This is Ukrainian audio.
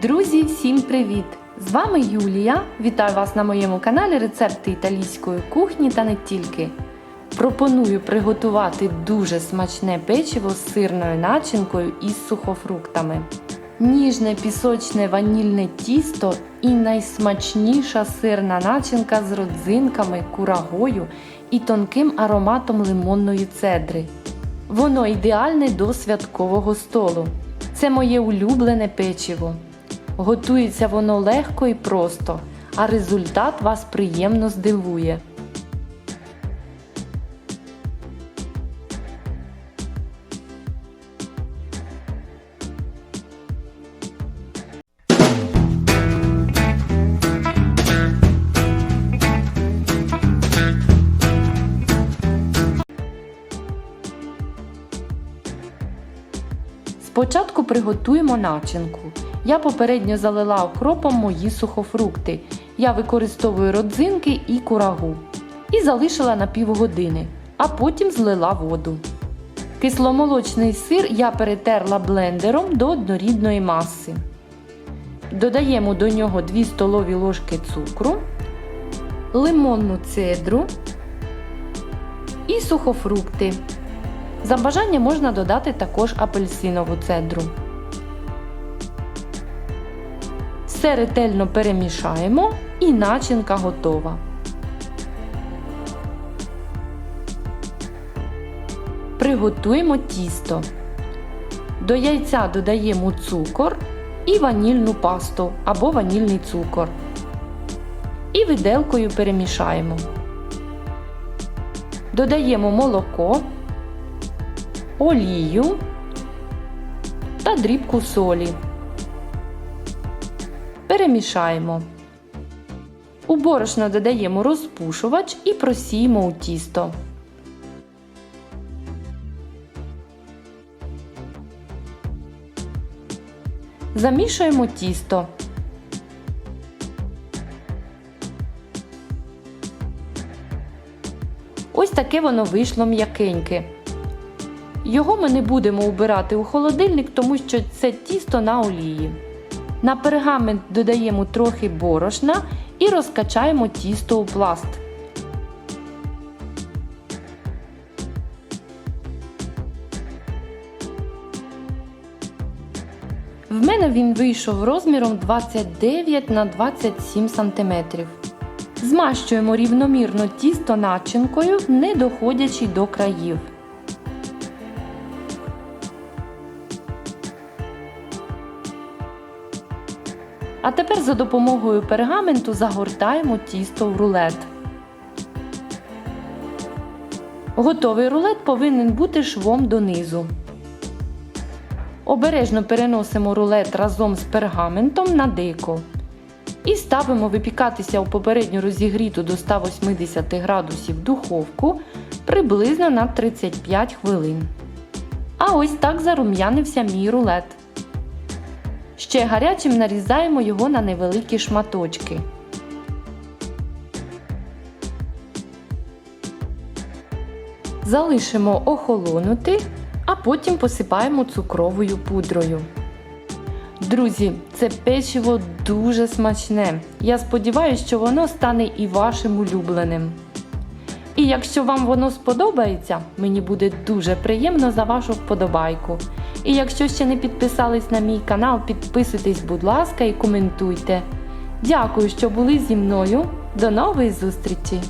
Друзі, всім привіт! З вами Юлія. Вітаю вас на моєму каналі Рецепти італійської кухні та не тільки. Пропоную приготувати дуже смачне печиво з сирною начинкою і сухофруктами. Ніжне пісочне ванільне тісто і найсмачніша сирна начинка з родзинками, курагою і тонким ароматом лимонної цедри. Воно ідеальне до святкового столу. Це моє улюблене печиво. Готується воно легко і просто, а результат вас приємно здивує. Спочатку приготуємо начинку. Я попередньо залила окропом мої сухофрукти. Я використовую родзинки і курагу. І залишила на півгодини, а потім злила воду. Кисломолочний сир я перетерла блендером до однорідної маси. Додаємо до нього 2 столові ложки цукру, лимонну цедру і сухофрукти. За бажанням можна додати також апельсинову цедру. Все ретельно перемішаємо і начинка готова. Приготуємо тісто. До яйця додаємо цукор і ванільну пасту або ванільний цукор. І виделкою перемішаємо. Додаємо молоко, олію та дрібку солі. Перемішаємо. У борошно додаємо розпушувач і просіємо у тісто. Замішуємо тісто. Ось таке воно вийшло м'якеньке. Його ми не будемо убирати у холодильник, тому що це тісто на олії. На пергамент додаємо трохи борошна і розкачаємо тісто у пласт. В мене він вийшов розміром 29 на 27 см. Змащуємо рівномірно тісто начинкою, не доходячи до країв. А тепер за допомогою пергаменту загортаємо тісто в рулет. Готовий рулет повинен бути швом донизу. Обережно переносимо рулет разом з пергаментом на дико. І ставимо випікатися у попередньо розігріту до 180 градусів духовку приблизно на 35 хвилин. А ось так зарум'янився мій рулет. Ще гарячим нарізаємо його на невеликі шматочки. Залишимо охолонути, а потім посипаємо цукровою пудрою. Друзі, це печиво дуже смачне. Я сподіваюся, що воно стане і вашим улюбленим. І якщо вам воно сподобається, мені буде дуже приємно за вашу вподобайку. І якщо ще не підписались на мій канал, підписуйтесь, будь ласка, і коментуйте. Дякую, що були зі мною. До нової зустрічі!